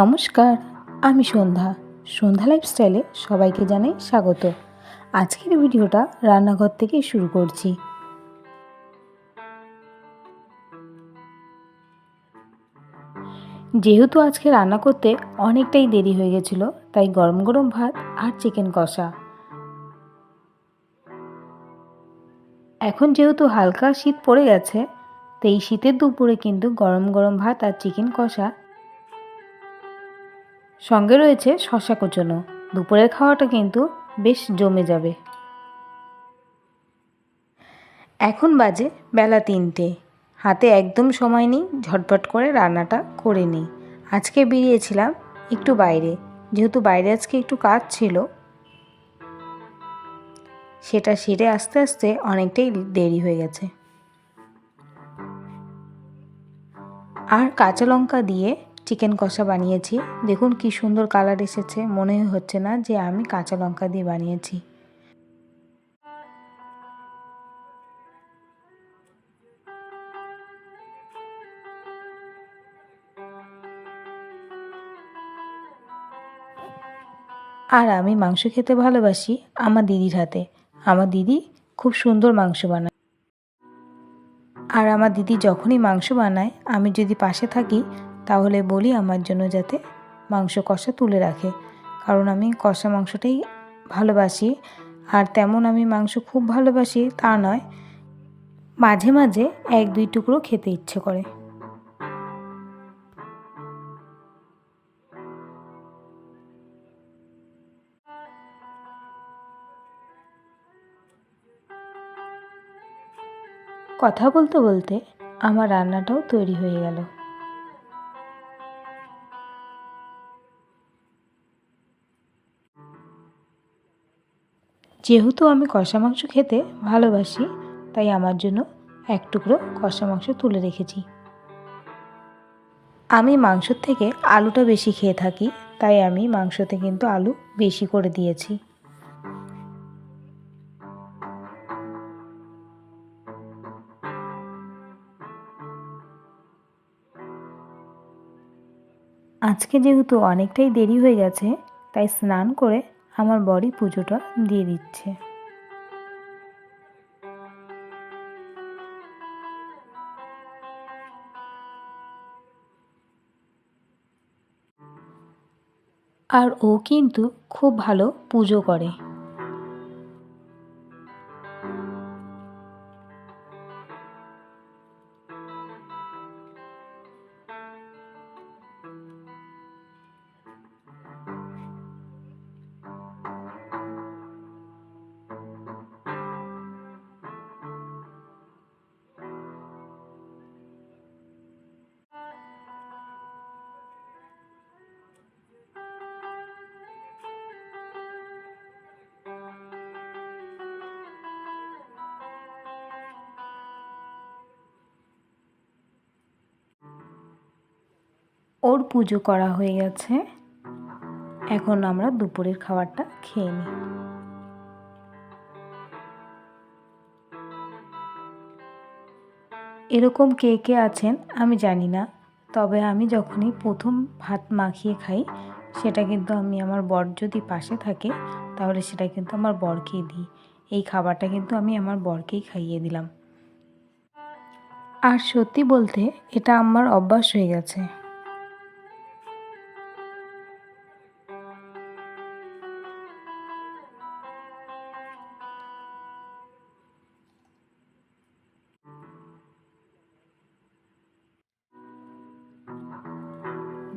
নমস্কার, আমি সন্ধ্যা। সন্ধ্যা লাইফস্টাইলে সবাইকে জানাই স্বাগত। আজকের ভিডিওটা রান্নাঘর থেকে শুরু করছি। যেহেতু আজকে রান্না করতে অনেকটাই দেরি হয়ে গেছিল, তাই গরম গরম ভাত আর চিকেন কষা। এখন যেহেতু হালকা শীত পড়ে গেছে তো এই শীতের দুপুরে কিন্তু গরম গরম ভাত আর চিকেন কষা সঙ্গে রয়েছে শশা কুচনো। দুপুরের খাওয়াটা কিন্তু বেশ জমে যাবে। এখন বাজে বেলা তিনটে। হাতে একদম সময় নেই, ঝটপট করে রান্নাটা করে নিই। আজকে বেরিয়েছিলাম একটু বাইরে। যেহেতু বাইরে আজকে একটু কাজ ছিল, সেটা সেরে আস্তে আস্তে অনেকটাই দেরি হয়ে গেছে। আর কাঁচা লঙ্কা দিয়ে চিকেন কষা বানিয়েছি। দেখুন কি সুন্দর কালার এসেছে। মনে হচ্ছে না যে আমি কাঁচা লঙ্কা দিয়ে বানিয়েছি। আর আমি মাংস খেতে ভালোবাসি আমার দিদির হাতে। আমার দিদি খুব সুন্দর মাংস বানায়। আর আমার দিদি যখনই মাংস বানায়, আমি যদি পাশে থাকি তাহলে বলি আমার জন্য যাতে মাংস কষা তুলে রাখে। কারণ আমি কষা মাংসটাই ভালোবাসি। আর তেমন আমি মাংস খুব ভালোবাসি তা নয়, মাঝে মাঝে এক দুই টুকরো খেতে ইচ্ছে করে। কথা বলতে বলতে আমার রান্নাটাও তৈরি হয়ে গেল। যেহেতু আমি কষা মাংস খেতে ভালোবাসি, তাই আমার জন্য এক টুকরো কষা মাংস তুলে রেখেছি। আমি মাংসর থেকে আলুটা বেশি খেয়ে থাকি, তাই আমি মাংসতে কিন্তু আলু বেশি করে দিয়েছি। আজকে যেহেতু অনেকটাই দেরি হয়ে গেছে, তাই স্নান করে আমার বড়ি পুজোটা দিয়ে দিচ্ছে। আর ও কিন্তু খুব ভালো পুজো করে। ওর পুজো করা হয়ে গেছে। এখন আমরা দুপুরের খাবারটা খেয়ে নিই। এরকম কে কে আছেন আমি জানি না, তবে আমি যখনই প্রথম ভাত মাখিয়ে খাই, সেটা কিন্তু আমি আমার বর যদি পাশে থাকে, তাহলে সেটা কিন্তু আমার বরকেই দিই। এই খাবারটা কিন্তু আমি আমার বরকেই খাইয়ে দিলাম। আর সত্যি বলতে এটা আমার অভ্যাস হয়ে গেছে।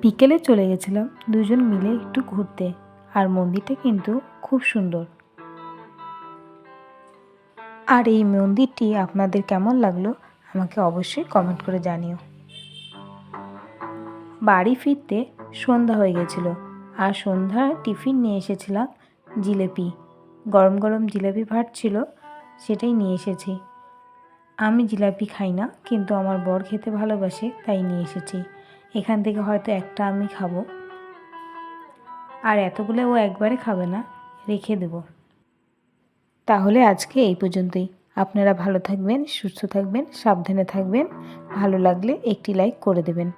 বিকেলে চলে গেছিলাম দুজন মিলে একটু ঘুরতে, আর মন্দিরটা কিন্তু খুব সুন্দর। আর এই মন্দিরটি আপনাদের কেমন লাগল আমাকে অবশ্যই কমেন্ট করে জানিও। বাড়ি ফিরতে সন্ধ্যা হয়ে গেছিল, আর সন্ধ্যায় টিফিন নিয়ে এসেছিলাম জিলেপি। গরম গরম জিলেপি ভাট ছিল, সেটাই নিয়ে এসেছি। আমি জিলাপি খাই না, কিন্তু আমার বর খেতে ভালোবাসে, তাই নিয়ে এসেছি। এখান থেকে হয়তো একটা আমি খাব। আর এতগুলো ও একবারে খাবে না, রেখে দেব। তাহলে আজকে এই পর্যন্তই। আপনারা ভালো থাকবেন, সুস্থ থাকবেন, সাবধানে থাকবেন। ভালো লাগলে একটি লাইক করে দেবেন।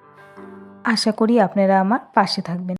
আশা করি আপনারা আমার পাশে থাকবেন।